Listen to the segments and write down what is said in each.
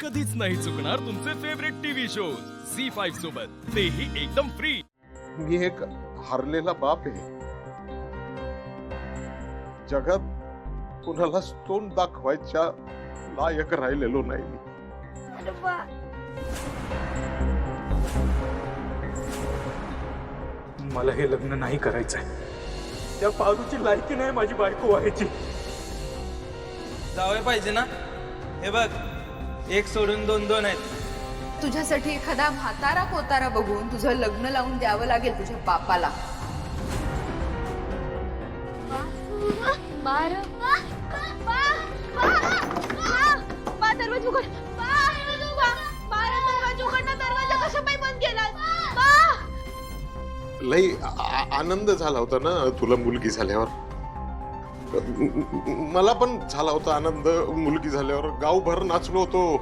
कधीच नाही चुकणार तुमचे favourite TV shows Zee five सोबत. तेही एकदम फ्री मी एक हरलेला बाप आहे. जगात कुणालाच तोंड दाखवायच्या लायक राहिलेलो नाही. मला हे लग्न नाही करायचंय. त्या पारूची लायकी नाही माझी बायको व्हायची. जावे पाहिजे ना. हे बघ एक सोडून दोन दोन आहेत. तुझ्यासाठी एखादा म्हातारा कोतारा बघून तुझं लग्न लावून द्यावं लागेल तुझ्या बापाला. बार बा दरवाजा उघड बा बारा दरवाजा उघड ना दरवाजा कशा पाय बंद केला बा लई आ- आ- आनंद झाला होता ना तुला मुलगी झाल्यावर? मला पण झाला होता आनंद. मुलगी झाल्यावर गावभर नाचलो होतो.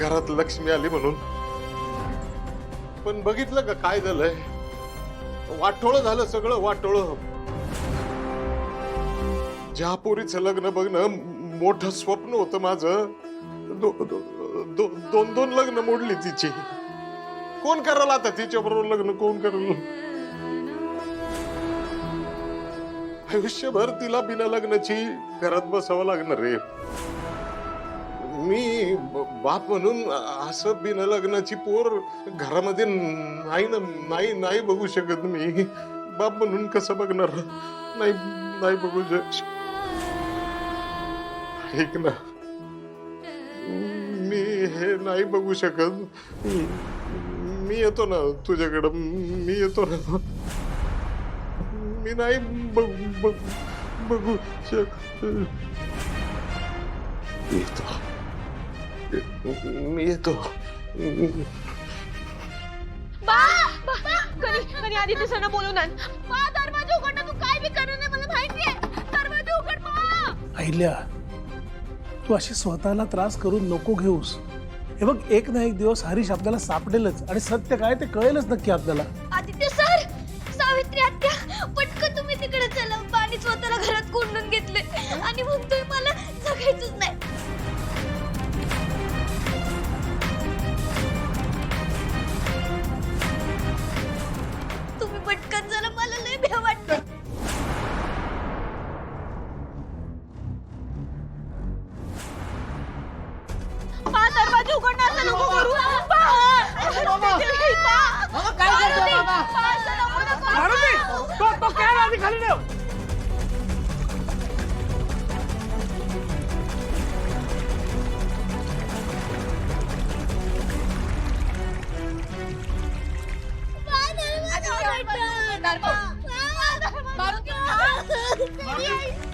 घरात लक्ष्मी आली म्हणून. पण बघितलं का काय झालंय? वाटोळ झालं सगळं वाटोळ. ज्या पोरीचं लग्न बघणं मोठं स्वप्न होतं माझं. दो, दो, दो, दोन दोन लग्न मोडली तिची. कोण करायला आता तिच्या बरोबर लग्न? कोण करेल? आयुष्यभर तिला बिना लग्नाची घरात बसावं लागणार रे. मी बाप म्हणून असं बिना लग्नाची पोर घरामध्ये नाही ना नाही नाही बघू शकत मी. बाप म्हणून कसं बघणार? नाही नाही बघू शक ऐक ना. मी हे नाही बघू शकत. मी येतो ना तुझ्याकडं. मी येतो ना. मी नाही बघ- बघ- बघू शक येतो. मी येतो. बा बा कधी आधी दुसऱ्यांना बोलून आण. बा दरवाजा उघड ना तू काय बी करणार नाही मला दरवाजा उघड बा. अहिल्या तू अशी स्वतःला त्रास करून नको घेऊस. हे बघ एक ना एक दिवस हरीश आपल्याला सापडेलच आणि सत्य काय ते कळेलच नक्की आपल्याला. आदित्य सर सावित्री आत्या पटकन तुम्ही तिकडे चला. पाणी स्वतःला घरात कोंडून घेतले आणि म्हणतोय मला जगायचंच नाही. ¡Jordi Galileo! ¡Vamos, hermano! ¡Vamos, hermano! ¡Vamos, hermano! ¡Vamos, hermano!